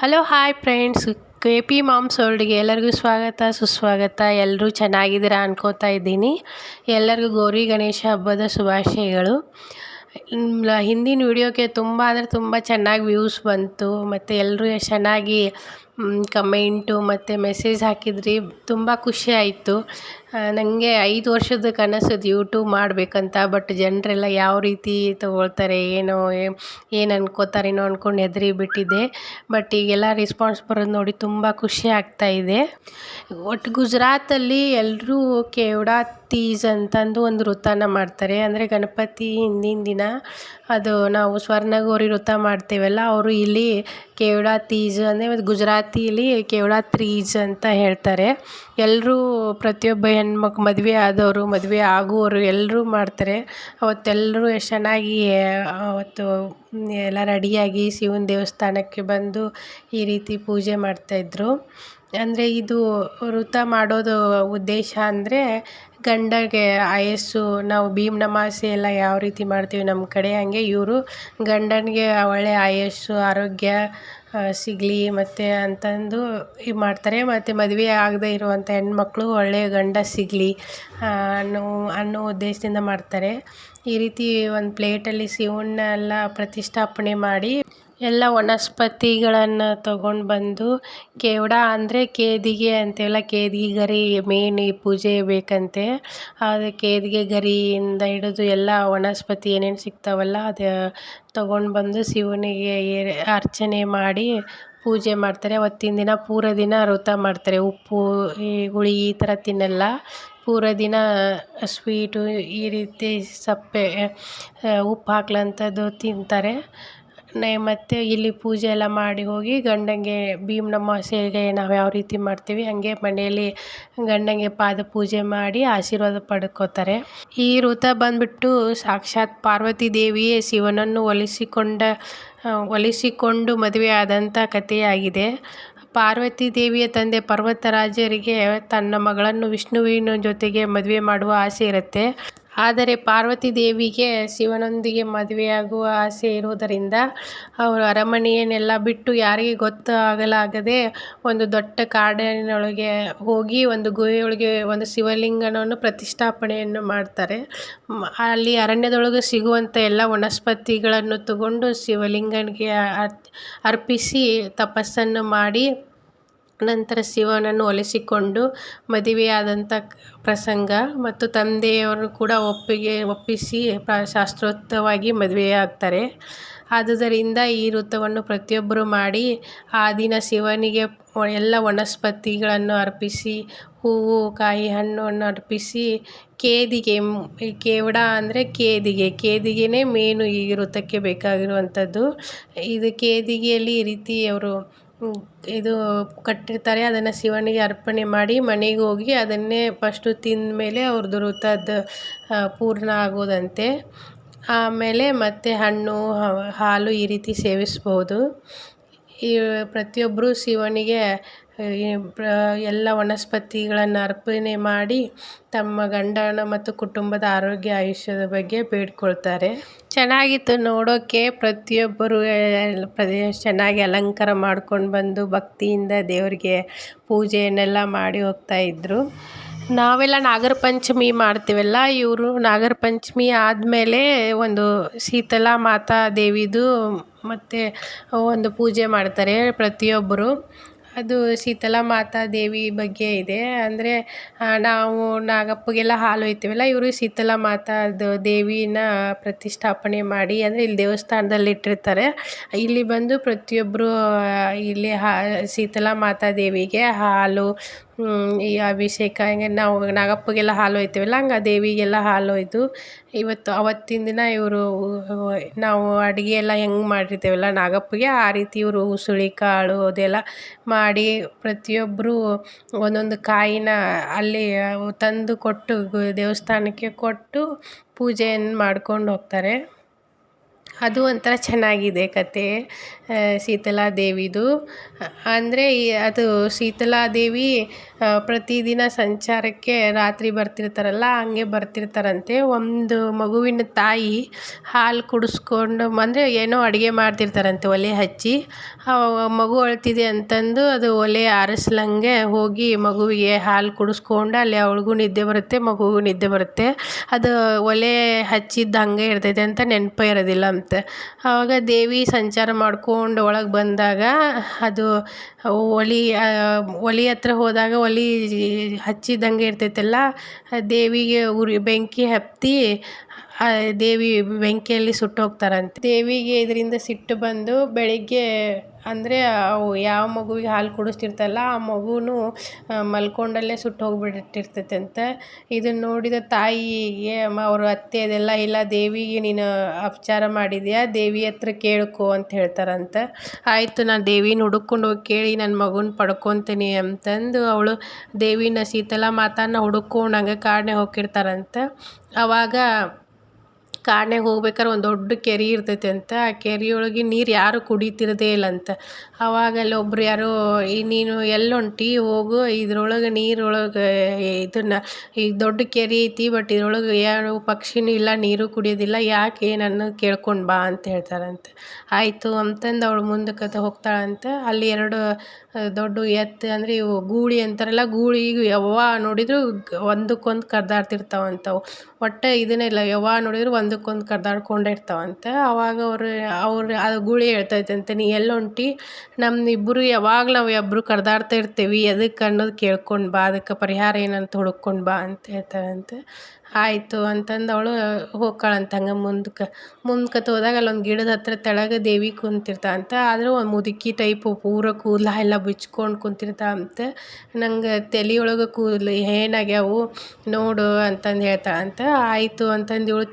Hello, hi friends. K P moms ವರ್ಲ್ಡ್ಗೆ ಎಲ್ಲರಿಗೂ ಸ್ವಾಗತ, ಸುಸ್ವಾಗತ. ಎಲ್ಲರೂ ಚೆನ್ನಾಗಿದ್ದೀರಾ ಅನ್ಕೋತಾ ಇದ್ದೀನಿ. ಎಲ್ಲರಿಗೂ ಗೌರಿ ಗಣೇಶ ಹಬ್ಬದ ಶುಭಾಶಯಗಳು. ಹಿಂದಿನ ವಿಡಿಯೋಕ್ಕೆ ತುಂಬ ಅಂದರೆ ತುಂಬ ಚೆನ್ನಾಗಿ ವ್ಯೂಸ್ ಬಂತು. ಮತ್ತು ಎಲ್ಲರೂ ಚೆನ್ನಾಗಿ ಕಮೆಂಟು ಮತ್ತು ಮೆಸೇಜ್ ಹಾಕಿದ್ರಿ, ತುಂಬ ಖುಷಿ ಆಯಿತು. ನನಗೆ ಐದು ವರ್ಷದ ಕನಸದು ಯೂಟ್ಯೂಬ್ ಮಾಡಬೇಕಂತ ಬಟ್ ಜನರೆಲ್ಲ ಯಾವ ರೀತಿ ತಗೊಳ್ತಾರೆ, ಏನೋ ಏನು ಅನ್ಕೋತಾರೇನೋ ಅಂದ್ಕೊಂಡು ಹೆದರಿ ಬಿಟ್ಟಿದ್ದೆ. ಬಟ್ ಈಗೆಲ್ಲ ರೆಸ್ಪಾನ್ಸ್ ಬರೋದು ನೋಡಿ ತುಂಬ ಖುಷಿ ಆಗ್ತಾ ಇದೆ. ಒಟ್ಟು ಗುಜರಾತಲ್ಲಿ ಎಲ್ಲರೂ ಕೇವಡಾ ತೀಜ್ ಅಂತಂದು ಒಂದು ವೃತ್ತನ ಮಾಡ್ತಾರೆ. ಅಂದರೆ ಗಣಪತಿ ಹಿಂದಿನ ದಿನ ಅದು ನಾವು ಸ್ವರ್ಣಗೌರಿ ವೃತ್ತ ಮಾಡ್ತೇವಲ್ಲ, ಅವರು ಇಲ್ಲಿ ಕೇವಡಾ ತೀಜ್ ಅಂದರೆ ಒಂದು ಗುಜರಾತಿಲಿ ಕೇವಲ ತ್ರೀಜ್ ಅಂತ ಹೇಳ್ತಾರೆ. ಎಲ್ಲರೂ ಪ್ರತಿಯೊಬ್ಬ ಹೆಣ್ಮಕ್ ಮದುವೆ ಆದವರು, ಮದುವೆ ಆಗುವವರು ಎಲ್ಲರೂ ಮಾಡ್ತಾರೆ. ಅವತ್ತೆಲ್ಲರೂ ಎಷ್ಟು ಚೆನ್ನಾಗಿ ಅವತ್ತು ಎಲ್ಲ ರೆಡಿಯಾಗಿ ಶಿವನ ದೇವಸ್ಥಾನಕ್ಕೆ ಬಂದು ಈ ರೀತಿ ಪೂಜೆ ಮಾಡ್ತಾಯಿದ್ರು ಅಂದರೆ ಇದು ವೃತ ಮಾಡೋದು ಉದ್ದೇಶ ಅಂದರೆ ಗಂಡಗೆ ಆಯಸ್ಸು, ನಾವು ಭೀಮ್ ಅಮಾವಾಸ್ಯೆ ಎಲ್ಲ ಯಾವ ರೀತಿ ಮಾಡ್ತೀವಿ ನಮ್ಮ ಕಡೆ ಹಾಗೆ ಇವರು ಗಂಡನಿಗೆ ಒಳ್ಳೆಯ ಆಯಸ್ಸು, ಆರೋಗ್ಯ ಸಿಗಲಿ ಮತ್ತು ಅಂತಂದು ಇದು ಮಾಡ್ತಾರೆ. ಮತ್ತು ಮದುವೆ ಆಗದೇ ಇರುವಂಥ ಹೆಣ್ಮಕ್ಳು ಒಳ್ಳೆಯ ಗಂಡ ಸಿಗಲಿ ಅನ್ನೋ ಅನ್ನೋ ಉದ್ದೇಶದಿಂದ ಮಾಡ್ತಾರೆ. ಈ ರೀತಿ ಒಂದು ಪ್ಲೇಟಲ್ಲಿ ಶಿವನ್ನ ಎಲ್ಲ ಪ್ರತಿಷ್ಠಾಪನೆ ಮಾಡಿ ಎಲ್ಲ ವನಸ್ಪತಿಗಳನ್ನು ತಗೊಂಡು ಬಂದು ಕೇವಡ ಅಂದರೆ ಕೇದಿಗೆ ಅಂತೆಲ್ಲ ಕೇದಿಗೆ ಗರಿ ಮೇನ್ ಈ ಪೂಜೆ ಬೇಕಂತೆ. ಅದು ಕೇದಿಗೆ ಗರಿಯಿಂದ ಹಿಡಿದು ಎಲ್ಲ ವನಸ್ಪತಿ ಏನೇನು ಸಿಗ್ತಾವಲ್ಲ ಅದು ತಗೊಂಡು ಬಂದು ಶಿವನಿಗೆ ಅರ್ಚನೆ ಮಾಡಿ ಪೂಜೆ ಮಾಡ್ತಾರೆ. ಅವತ್ತಿನ ದಿನ ಪೂರ ದಿನ ವ್ರತ ಮಾಡ್ತಾರೆ. ಉಪ್ಪು, ಈ ಹುಳಿ ಈ ಥರ ತಿನ್ನಲ್ಲ. ಪೂರ ದಿನ ಸ್ವೀಟು ಈ ರೀತಿ ಸಪ್ಪೆ, ಉಪ್ಪು ಹಾಕ್ಲಂಥದ್ದು ತಿಂತಾರೆ. ನೆ ಮತ್ತು ಇಲ್ಲಿ ಪೂಜೆ ಎಲ್ಲ ಮಾಡಿ ಹೋಗಿ ಗಂಡನಿಗೆ ಭೀಮ್ನ ಅಮಾವಾಸ್ಯೆಗೆ ನಾವು ಯಾವ ರೀತಿ ಮಾಡ್ತೀವಿ ಹಾಗೆ ಮನೆಯಲ್ಲಿ ಗಂಡನಿಗೆ ಪಾದ ಪೂಜೆ ಮಾಡಿ ಆಶೀರ್ವಾದ ಪಡ್ಕೋತಾರೆ. ಈ ವೃತ ಬಂದ್ಬಿಟ್ಟು ಸಾಕ್ಷಾತ್ ಪಾರ್ವತಿ ದೇವಿಯೇ ಶಿವನನ್ನು ಒಲಿಸಿಕೊಂಡ ಒಲಿಸಿಕೊಂಡು ಮದುವೆ ಆದಂಥ ಕಥೆಯಾಗಿದೆ. ಪಾರ್ವತಿ ದೇವಿಯ ತಂದೆ ಪರ್ವತರಾಜರಿಗೆ ತನ್ನ ಮಗಳನ್ನು ವಿಷ್ಣುವಿನ ಜೊತೆಗೆ ಮದುವೆ ಮಾಡುವ ಆಸೆ ಇರುತ್ತೆ. ಆದರೆ ಪಾರ್ವತಿ ದೇವಿಗೆ ಶಿವನೊಂದಿಗೆ ಮದುವೆಯಾಗುವ ಆಸೆ ಇರುವುದರಿಂದ ಅವರು ಅರಮನೆಯನ್ನೆಲ್ಲ ಬಿಟ್ಟು ಯಾರಿಗೆ ಗೊತ್ತಾಗಲಾಗದೆ ಒಂದು ದೊಡ್ಡ ಕಾಡಿನೊಳಗೆ ಹೋಗಿ ಒಂದು ಗುಹೆಯೊಳಗೆ ಒಂದು ಶಿವಲಿಂಗನವನ್ನು ಪ್ರತಿಷ್ಠಾಪನೆಯನ್ನು ಮಾಡ್ತಾರೆ. ಅಲ್ಲಿ ಅರಣ್ಯದೊಳಗೆ ಸಿಗುವಂಥ ಎಲ್ಲ ವನಸ್ಪತಿಗಳನ್ನು ತಗೊಂಡು ಶಿವಲಿಂಗನಿಗೆ ಅರ್ಪಿಸಿ ತಪಸ್ಸನ್ನು ಮಾಡಿ ನಂತರ ಶಿವನನ್ನು ಒಲಿಸಿಕೊಂಡು ಮದುವೆಯಾದಂಥ ಪ್ರಸಂಗ ಮತ್ತು ತಂದೆಯವರು ಕೂಡ ಒಪ್ಪಿಗೆ ಒಪ್ಪಿಸಿ ಶಾಸ್ತ್ರೋಕ್ತವಾಗಿ ಮದುವೆಯಾಗ್ತಾರೆ. ಆದುದರಿಂದ ಈ ವೃತ್ತವನ್ನು ಪ್ರತಿಯೊಬ್ಬರು ಮಾಡಿ ಆ ದಿನ ಶಿವನಿಗೆ ಎಲ್ಲ ವನಸ್ಪತಿಗಳನ್ನು ಅರ್ಪಿಸಿ, ಹೂವು, ಕಾಯಿ ಹಣ್ಣನ್ನು ಅರ್ಪಿಸಿ, ಕೇದಿಗೆ ಕೇವಡ ಅಂದರೆ ಕೇದಿಗೆ, ಕೇದಿಗೆನೇ ಮೇನು ಈ ವೃತ್ತಕ್ಕೆ ಬೇಕಾಗಿರುವಂಥದ್ದು. ಇದು ಕೇದಿಗೆಯಲ್ಲಿ ಈ ರೀತಿ ಅವರು ಇದು ಕಟ್ಟಿರ್ತಾರೆ, ಅದನ್ನು ಶಿವನಿಗೆ ಅರ್ಪಣೆ ಮಾಡಿ ಮನೆಗೆ ಹೋಗಿ ಅದನ್ನೇ ಫಸ್ಟು ತಿಂದ ಮೇಲೆ ಅವ್ರದ್ದು ವೃತದ್ದು ಪೂರ್ಣ ಆಗೋದಂತೆ. ಆಮೇಲೆ ಮತ್ತೆ ಹಣ್ಣು ಹಾಲು ಈ ರೀತಿ ಸೇವಿಸ್ಬೋದು. ಈ ಪ್ರತಿಯೊಬ್ಬರು ಶಿವನಿಗೆ ಎಲ್ಲ ವನಸ್ಪತಿಗಳನ್ನು ಅರ್ಪಣೆ ಮಾಡಿ ತಮ್ಮ ಗಂಡನ ಮತ್ತು ಕುಟುಂಬದ ಆರೋಗ್ಯ, ಆಯುಷ್ಯದ ಬಗ್ಗೆ ಬೇಡ್ಕೊಳ್ತಾರೆ. ಚೆನ್ನಾಗಿತ್ತು ನೋಡೋಕ್ಕೆ ಪ್ರತಿಯೊಬ್ಬರು ಚೆನ್ನಾಗಿ ಅಲಂಕಾರ ಮಾಡ್ಕೊಂಡು ಬಂದು ಭಕ್ತಿಯಿಂದ ದೇವರಿಗೆ ಪೂಜೆಯನ್ನೆಲ್ಲ ಮಾಡಿ ಹೋಗ್ತಾಯಿದ್ರು ನಾವೆಲ್ಲ ನಾಗರ ಪಂಚಮಿ ಮಾಡ್ತೀವಲ್ಲ, ಇವರು ನಾಗರ ಪಂಚಮಿ ಆದಮೇಲೆ ಒಂದು ಶೀತಲಾ ಮಾತಾ ದೇವಿದು ಮತ್ತು ಒಂದು ಪೂಜೆ ಮಾಡ್ತಾರೆ ಪ್ರತಿಯೊಬ್ಬರು. ಅದು ಶೀತಲಾ ಮಾತಾ ದೇವಿ ಬಗ್ಗೆ ಇದೆ. ಅಂದರೆ ನಾವು ನಾಗಪ್ಪಗೆಲ್ಲ ಹಾಲು ಒಯ್ತೀವಲ್ಲ, ಇವರು ಶೀತಲಾ ಮಾತಾದು ದೇವಿನ ಪ್ರತಿಷ್ಠಾಪನೆ ಮಾಡಿ, ಅಂದರೆ ಇಲ್ಲಿ ದೇವಸ್ಥಾನದಲ್ಲಿ ಇಟ್ಟಿರ್ತಾರೆ. ಇಲ್ಲಿ ಬಂದು ಪ್ರತಿಯೊಬ್ಬರು ಇಲ್ಲಿ ಹಾ, ಶೀತಲಾ ಮಾತಾ ದೇವಿಗೆ ಹಾಲು ಈ ಅಭಿಷೇಕ ಹಿಂಗೆ ನಾವು ನಾಗಪ್ಪಗೆಲ್ಲ ಹಾಲು ಹೋಯ್ತೇವಲ್ಲ ಹಂಗೆ ದೇವಿಗೆಲ್ಲ ಹಾಲು ಹೋಯ್ತು ಇವತ್ತು ಅವತ್ತಿನ ದಿನ ಇವರು, ನಾವು ಅಡುಗೆ ಎಲ್ಲ ಹೆಂಗೆ ಮಾಡಿರ್ತೇವಲ್ಲ ನಾಗಪ್ಪಗೆ, ಆ ರೀತಿ ಇವರು ಉಸುಳಿ ಕಾಳು ಅದೆಲ್ಲ ಮಾಡಿ ಪ್ರತಿಯೊಬ್ಬರು ಒಂದೊಂದು ಕಾಯಿನ ಅಲ್ಲಿ ತಂದು ಕೊಟ್ಟು ದೇವಸ್ಥಾನಕ್ಕೆ ಕೊಟ್ಟು ಪೂಜೆಯನ್ನು ಮಾಡ್ಕೊಂಡು ಹೋಗ್ತಾರೆ. ಅದು ಒಂಥರ ಚೆನ್ನಾಗಿದೆ ಕತೆ ದೇವಿದು ಅಂದರೆ ಈ ಅದು ದೇವಿ ಪ್ರತಿದಿನ ಸಂಚಾರಕ್ಕೆ ರಾತ್ರಿ ಬರ್ತಿರ್ತಾರಲ್ಲ, ಹಂಗೆ ಬರ್ತಿರ್ತಾರಂತೆ. ಒಂದು ಮಗುವಿನ ತಾಯಿ ಹಾಲು ಕುಡಿಸ್ಕೊಂಡು, ಅಂದರೆ ಏನೋ ಅಡುಗೆ ಮಾಡ್ತಿರ್ತಾರಂತೆ ಒಲೆ ಹಚ್ಚಿ. ಮಗು ಅಳ್ತಿದೆ ಅಂತಂದು ಅದು ಒಲೆ ಆರಿಸ್ಲಂಗೆ ಹೋಗಿ ಮಗುವಿಗೆ ಹಾಲು ಕುಡಿಸ್ಕೊಂಡು ಅಲ್ಲಿ ಅವಳಿಗೂ ನಿದ್ದೆ ಬರುತ್ತೆ ಮಗುವಿಗೂ ನಿದ್ದೆ ಬರುತ್ತೆ. ಅದು ಒಲೆ ಹಚ್ಚಿದ್ದು ಹಂಗೆ ಇರ್ತೈತೆ ಅಂತ ನೆನಪೇ ಇರೋದಿಲ್ಲ. ಅಂತೆ. ಆವಾಗ ದೇವಿ ಸಂಚಾರ ಮಾಡ್ಕೊಂಡು ಒಳಗೆ ಬಂದಾಗ ಅದು ಒಲೆ ಒಲೆ ಹತ್ರ ಹೋದಾಗ ಒಲೆ ಹಚ್ಚಿದಂಗೆ ಇರ್ತೈತಲ್ಲ, ದೇವಿಗೆ ಉರಿ, ಬೆಂಕಿ ಹತ್ತಿ ದೇವಿ ಬೆಂಕಿಯಲ್ಲಿ ಸುಟ್ಟೋಗ್ತಾರಂತೆ. ದೇವಿಗೆ ಇದರಿಂದ ಸಿಟ್ಟು ಬಂದು ಬೆಳಿಗ್ಗೆ ಅಂದರೆ ಅವು ಯಾವ ಮಗುವಿಗೆ ಹಾಲು ಕುಡಿಸ್ತಿರ್ತಲ್ಲ ಆ ಮಗುನೂ ಮಲ್ಕೊಂಡಲ್ಲೇ ಸುಟ್ಟು ಹೋಗ್ಬಿಟ್ಟಿರ್ತೈತಂತೆ ಇದನ್ನು ನೋಡಿದ ತಾಯಿಗೆ ಅವರು ಅತ್ತೆ ಅದೆಲ್ಲ ಇಲ್ಲ, ದೇವಿಗೆ ನೀನು ಅಪಚಾರ ಮಾಡಿದೆಯಾ? ದೇವಿ ಹತ್ರ ಕೇಳ್ಕೊ ಅಂತ ಹೇಳ್ತಾರಂತೆ. ಆಯಿತು, ನಾನು ದೇವಿನ ಹುಡುಕೊಂಡು ಹೋಗಿ ಕೇಳಿ ನನ್ನ ಮಗುನ ಪಡ್ಕೊತೀನಿ ಅಂತಂದು ಅವಳು ದೇವಿನ ಸೀತಲ ಮಾತನ್ನ ಹುಡುಕೊಂಡು ಹಂಗೆ ಕಾಡಿನಾಗ ಹೋಗಿರ್ತಾರಂತೆ ಆವಾಗ ಕಾಡ್ನ್ಯಾಗ ಹೋಗ್ಬೇಕಾರೆ ಒಂದು ದೊಡ್ಡ ಕೆರೆ ಇರ್ತೈತೆ ಅಂತ. ಆ ಕೆರೆಯೊಳಗೆ ನೀರು ಯಾರೂ ಕುಡಿತಿರೋದೇ ಅಂತ. ಅವಾಗ ಅಲ್ಲಿ ಒಬ್ರು ಯಾರೋ, ಈ ನೀನು ಎಲ್ಲಿ ಹೊಂಟಿ ಹೋಗು, ಇದ್ರೊಳಗೆ ನೀರೊಳಗೆ ಇದನ್ನು ಈಗ ದೊಡ್ಡ ಕೆರೆ ಐತಿ, ಬಟ್ ಇದ್ರೊಳಗೆ ಯಾರು ಪಕ್ಷಿನೂ ಇಲ್ಲ, ನೀರು ಕುಡಿಯೋದಿಲ್ಲ, ಯಾಕೆ ನನ್ನ ಕೇಳ್ಕೊಂಡು ಬಾ ಅಂತ ಹೇಳ್ತಾರಂತೆ. ಆಯಿತು, ಅಂತಂದು ಅವಳು ಮುಂದಕ್ಕೆ ಹೋಗ್ತಾಳಂತೆ. ಅಲ್ಲಿ ಎರಡು ದೊಡ್ಡ ಎತ್ತು ಅಂದರೆ ಇವು ಗೂಳಿ ಅಂತಾರಲ್ಲ, ಗೂಳಿಗೆ ಯಾವ ನೋಡಿದರೂ ಒಂದಕ್ಕೊಂದು ಕರೆದಾಡ್ತಿರ್ತಾವಂತವು ಒಟ್ಟು ಇದನ್ನೇ ಇಲ್ಲ ಯಾವಾಗ ನೋಡಿದರೂ ಒಂದಕ್ಕೊಂದು ಕರ್ದಾಡ್ಕೊಂಡೇ ಇರ್ತಾವಂತೆ ಆವಾಗ ಅವರು, ಅವ್ರು ಆ ಗೂಳಿ ಹೇಳ್ತೈತಂತೆ, ನೀ ಎಲ್ಲಿ ಹೊಂಟಿ ನಮ್ಮಿಬ್ಬರು ಯಾವಾಗ ನಾವು ಇಬ್ಬರು ಕರ್ದಾಡ್ತಾ ಇರ್ತೀವಿ ಎದಕ್ಕೆ ಅನ್ನೋದು ಕೇಳ್ಕೊಂಡು ಬಾ, ಅದಕ್ಕೆ ಪರಿಹಾರ ಏನಂತ ಹುಡುಕೊಂಡು ಬಾ ಅಂತ ಹೇಳ್ತಾಳಂತೆ. ಆಯಿತು ಅಂತಂದು ಅವಳು ಹೋಗ್ತಾಳಂತೆ ಹಂಗೆ ಮುಂದಕ್ಕೆ ಮುಂದಕ್ಕೆ ಹೋದಾಗ ಅಲ್ಲೊಂದು ಗಿಡದ ಹತ್ರ ತೆಳಗೆ ದೇವಿ ಕುಂತಿರ್ತಾಳಂತೆ ಆದ್ರೆ ಒಂದು ಮುದುಕಿ ಟೈಪು ಪೂರ ಕೂದಲ ಎಲ್ಲ ಬಿಚ್ಕೊಂಡು ಕುಂತಿರ್ತಾಳಂತೆ ನಂಗೆ ತಲೆಯೊಳಗೆ ಕೂದಲು ಏನಾಗ್ಯಾವು ನೋಡು ಅಂತಂದು ಹೇಳ್ತಾಳಂತೆ. ಆಯಿತು, ಅಂತಂದು ಇವಳು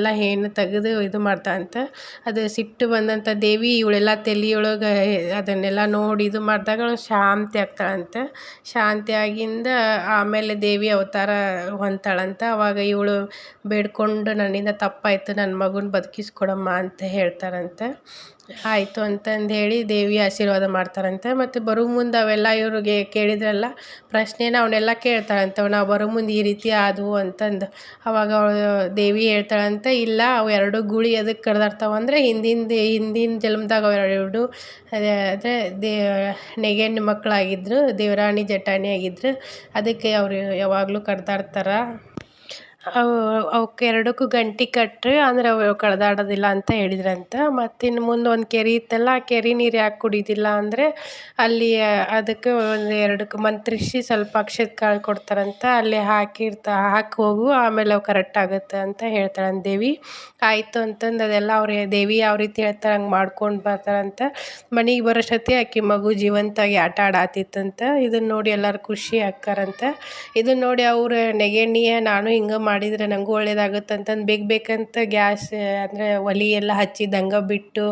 ತಲೆಯೊಳಗೆಲ್ಲ ಏನು ತೆಗೆದು ಇದು ಮಾಡ್ತಾಳಂತೆ ಅದು ಸಿಟ್ಟು ಬಂದಂಥ ದೇವಿ ಇವಳೆಲ್ಲ ತಲೆಯೊಳಗೆ ಅದನ್ನೆಲ್ಲ ನೋಡಿ ಇದು ಮಾಡಿದಾಗ ಶಾಂತಿ ಆಗ್ತಾಳಂತೆ. ಶಾಂತಿ ಆಗಿಂದ ಆಮೇಲೆ ದೇವಿ ಅವತಾರ ಹೊಂತಾಳಂತೆ ಅವಾಗ ಇವಳು ಬೇಡ್ಕೊಂಡು ನನ್ನಿಂದ ತಪ್ಪಾಯಿತು ನನ್ನ ಮಗುನ ಬದುಕಿಸ್ಕೊಡಮ್ಮ ಅಂತ ಹೇಳ್ತಾರಂತೆ ಆಯಿತು ಅಂತಂದು ಹೇಳಿ ದೇವಿ ಆಶೀರ್ವಾದ ಮಾಡ್ತಾರಂತೆ ಮತ್ತು ಬರೋ ಮುಂದೆ ಅವೆಲ್ಲ ಇವ್ರಿಗೆ ಕೇಳಿದ್ರಲ್ಲ, ಪ್ರಶ್ನೆನ ಅವನ್ನೆಲ್ಲ ಕೇಳ್ತಾಳಂತೆ. ನಾವು ಬರೋ ಮುಂದೆ ಈ ರೀತಿ ಆದವು ಅಂತಂದು. ಅವಾಗ ಅವಳು ದೇವಿ ಹೇಳ್ತಾಳಂತೆ ಇಲ್ಲ. ಅವು ಎರಡು ಗುಳಿ ಅದಕ್ಕೆ ಕಡ್ದಾಡ್ತಾವೆ ಅಂದರೆ ಹಿಂದಿನ ಹಿಂದಿನ ಜನ್ಮದಾಗ ಅವು ಎರಡು. ಅದೇ ದೇ, ನೆಗೆಣ್ಣು ಮಕ್ಕಳಾಗಿದ್ರು ದೇವರಾಣಿ ಜಟಾಣಿ ಆಗಿದ್ರು ಅದಕ್ಕೆ ಅವರು ಯಾವಾಗಲೂ ಕಡ್ದಾಡ್ತಾರೆ ಅವು ಅವಕ್ಕೆ ಎರಡಕ್ಕೂ ಗಂಟಿ ಕಟ್ರಿ ಅಂದ್ರೆ ಅವು ಕಡ್ದಾಡೋದಿಲ್ಲ ಅಂತ ಹೇಳಿದ್ರಂತ. ಮತ್ತು ಇನ್ನು ಮುಂದೆ ಒಂದು ಕೆರೆ ಇತ್ತಲ್ಲ, ಆ ಕೆರೆ ನೀರು ಯಾಕೆ ಕುಡಿಯೋದಿಲ್ಲ ಅಂದರೆ ಅಲ್ಲಿ ಅದಕ್ಕೆ ಒಂದು ಎರಡಕ್ಕೆ ಮಂತ್ರಿಸಿ ಸ್ವಲ್ಪ ಅಕ್ಷತೆ ಕಾಳು ಕೊಡ್ತಾರಂತ. ಅಲ್ಲಿ ಹಾಕಿರ್ತಾ ಹಾಕಿ ಹೋಗು, ಆಮೇಲೆ ಅವು ಕರೆಕ್ಟ್ ಆಗುತ್ತೆ ಅಂತ ಹೇಳ್ತಾಳಂತೆ ದೇವಿ. ಆಯಿತು ಅಂತಂದು ಅದೆಲ್ಲ ಅವ್ರು ದೇವಿ ಯಾವ ರೀತಿ ಹೇಳ್ತಾರೆ ಹಂಗೆ ಮಾಡ್ಕೊಂಡು ಬರ್ತಾರಂತ ಮನೆಗೆ ಬರೋಷ್ಟೊತ್ತಿಗೆ ಆಕೆ ಮಗು ಜೀವಂತಾಗಿ ಆಟ ಆಡಾತಿತ್ತಂತ. ಇದನ್ನು ನೋಡಿ ಎಲ್ಲರೂ ಖುಷಿ ಆಕ್ಕಾರಂತ ಇದನ್ನು ನೋಡಿ ಅವ್ರ, ನೆಗೆಣ್ಣಿಯ, ನಾನು ಹಿಂಗೆ ಮಾಡಿದರೆ ನನಗೂ ಒಳ್ಳೇದಾಗುತ್ತೆ ಅಂತಂದು ಬೇಗ ಬೇಕಂತ ಗ್ಯಾಸ್, ಅಂದರೆ ಒಲೆ ಎಲ್ಲ ಹಚ್ಚಿದ್ದು ಬಿಟ್ಟು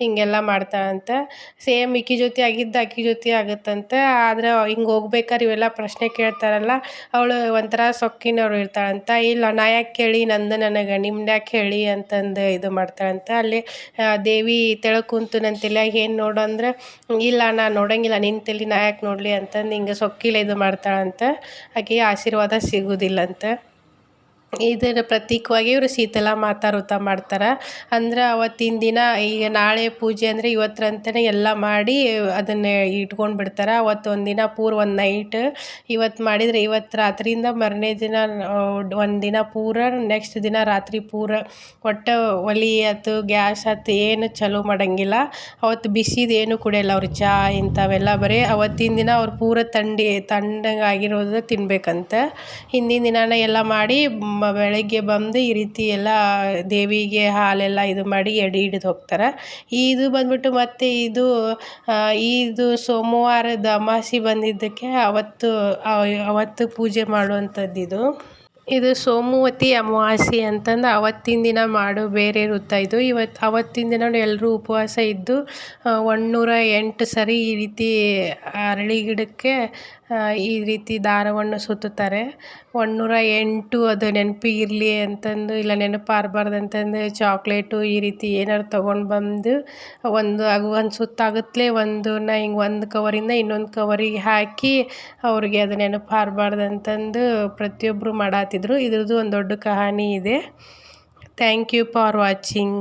ಹೀಗೆಲ್ಲ ಮಾಡ್ತಾಳಂತೆ. ಸೇಮ್ ಇಕ್ಕಿ ಜೊತೆ ಆಗಿದ್ದು ಆಕಿ ಜೊತೆ ಆಗುತ್ತಂತೆ. ಆದ್ರೆ ಹಿಂಗೆ ಹೋಗ್ಬೇಕಾರೆ ಇವೆಲ್ಲ ಪ್ರಶ್ನೆ ಕೇಳ್ತಾರಲ್ಲ, ಅವಳು ಒಂಥರ ಸೊಕ್ಕಿನವ್ರು ಇರ್ತಾಳಂತ. ಇಲ್ಲ, ನಾ ಯಾಕೆ ಕೇಳಿ, ನಂದು ನನಗೆ, ನಿಮ್ದು ಯಾಕೆ ಹೇಳಿ ಅಂತಂದು ಇದು ಮಾಡ್ತಾಳಂತ. ಅಲ್ಲಿ ದೇವಿ ತೆಳಗೆ ಕುಂತು ನನ್ನ ತಲೆಯಾಗ ಏನು ನೋಡು ಅಂದ್ರೆ, ಇಲ್ಲ, ನಾ ನೋಡಂಗಿಲ್ಲ ನಿನ್ನ ತಲೆ ನಾ ಯಾಕೆ ನೋಡಲಿ ಅಂತಂದು ಹಿಂಗೆ ಸೊಕ್ಕಿಲೆ ಇದು ಮಾಡ್ತಾಳಂತ. ಆಕೆಗೆ ಆಶೀರ್ವಾದ ಸಿಗುವುದಿಲ್ಲಂತೆ ಇದರ ಪ್ರತೀಕವಾಗಿ ಇವರು ಶೀತಲಾ ಮಾತಾ ವ್ರತ ಮಾಡ್ತಾರೆ. ಅಂದ್ರೆ ಅವತ್ತಿನ ದಿನ ಈಗ ನಾಳೆ ಪೂಜೆ ಅಂದರೆ ಇವತ್ತರಂತನೇ ಎಲ್ಲ ಮಾಡಿ ಅದನ್ನೇ ಇಟ್ಕೊಂಡು ಬಿಡ್ತಾರೆ. ಅವತ್ತು ಒಂದು ದಿನ ಪೂರ ಒಂದು ನೈಟ್ ಇವತ್ತು ಮಾಡಿದರೆ ಇವತ್ತು ರಾತ್ರಿಯಿಂದ ಮರನೇ ದಿನ ಒಂದು ದಿನ ಪೂರ ನೆಕ್ಸ್ಟ್ ದಿನ ರಾತ್ರಿ ಪೂರ ಒಟ್ಟು ಒಲೆ ಆಯ್ತು ಗ್ಯಾಸ್ ಆಯ್ತು ಏನು ಚಲೋ ಮಾಡೋಂಗಿಲ್ಲ. ಅವತ್ತು ಬಿಸಿದು ಏನು ಕುಡಿಯಲ್ಲ ಅವ್ರು, ಚಾ ಇಂಥವೆಲ್ಲ ಬರೀ ಅವತ್ತಿನ ದಿನ ಅವ್ರು ಪೂರ ತಂಡಿ ತಂಡಂಗಾಗಿರೋದು ಆಗಿರೋದು ತಿನ್ನಬೇಕಂತೆ ಹಿಂದಿನ ದಿನನೇ ಎಲ್ಲ ಮಾಡಿ ಬೆಳಗ್ಗೆ ಬಂದು ಈ ರೀತಿ ಎಲ್ಲ ದೇವಿಗೆ ಹಾಲೆಲ್ಲ ಇದು ಮಾಡಿ ಎಡೆ ಹಿಡಿದು ಹೋಗ್ತಾರೆ. ಇದು ಬಂದ್ಬಿಟ್ಟು ಮತ್ತೆ ಇದು ಇದು ಸೋಮವಾರದ ಅಮಾಸಿ ಬಂದಿದ್ದಕ್ಕೆ ಅವತ್ತು ಅವತ್ತು ಪೂಜೆ ಮಾಡುವಂಥದ್ದು ಇದು ಇದು ಸೋಮವತಿ ಅಮಾವಾಸ್ಯೆ ಅಂತಂದು ಅವತ್ತಿನ ದಿನ ಮಾಡೋ, ಬೇರೆ ವೃತ್ತ ಇದು. ಇವತ್ತು ಅವತ್ತಿನ ದಿನ ಎಲ್ಲರೂ ಉಪವಾಸ ಇದ್ದು ಒಂದುನೂರ ಎಂಟು ಸರಿ ಈ ರೀತಿ ಅರಳಿ ಗಿಡಕ್ಕೆ ಈ ರೀತಿ ದಾರವನ್ನು ಸುತ್ತುತ್ತಾರೆ. ಒಂದುನೂರ ಎಂಟು ಅದು ನೆನಪಿಗಿರಲಿ ಅಂತಂದು, ಇಲ್ಲ ನೆನಪಾರ್ಬಾರ್ದು ಅಂತಂದು ಚಾಕ್ಲೇಟು ಈ ರೀತಿ ಏನಾದ್ರು ತೊಗೊಂಡು ಬಂದು, ಒಂದು ಅದು ಒಂದು ಸುತ್ತಾಗತ್ಲೆ ನಾ ಹಿಂಗೆ ಒಂದು ಕವರಿಂದ ಇನ್ನೊಂದು ಕವರಿಗೆ ಹಾಕಿ ಅವ್ರಿಗೆ ಅದು ನೆನಪಾರ್ಬಾರ್ದು ಅಂತಂದು ಪ್ರತಿಯೊಬ್ಬರು ಮಾಡತ್ತಿದ್ರು ಇದ್ರದ್ದು ಒಂದು ದೊಡ್ಡ ಕಹಾನಿ ಇದೆ. Thank you for watching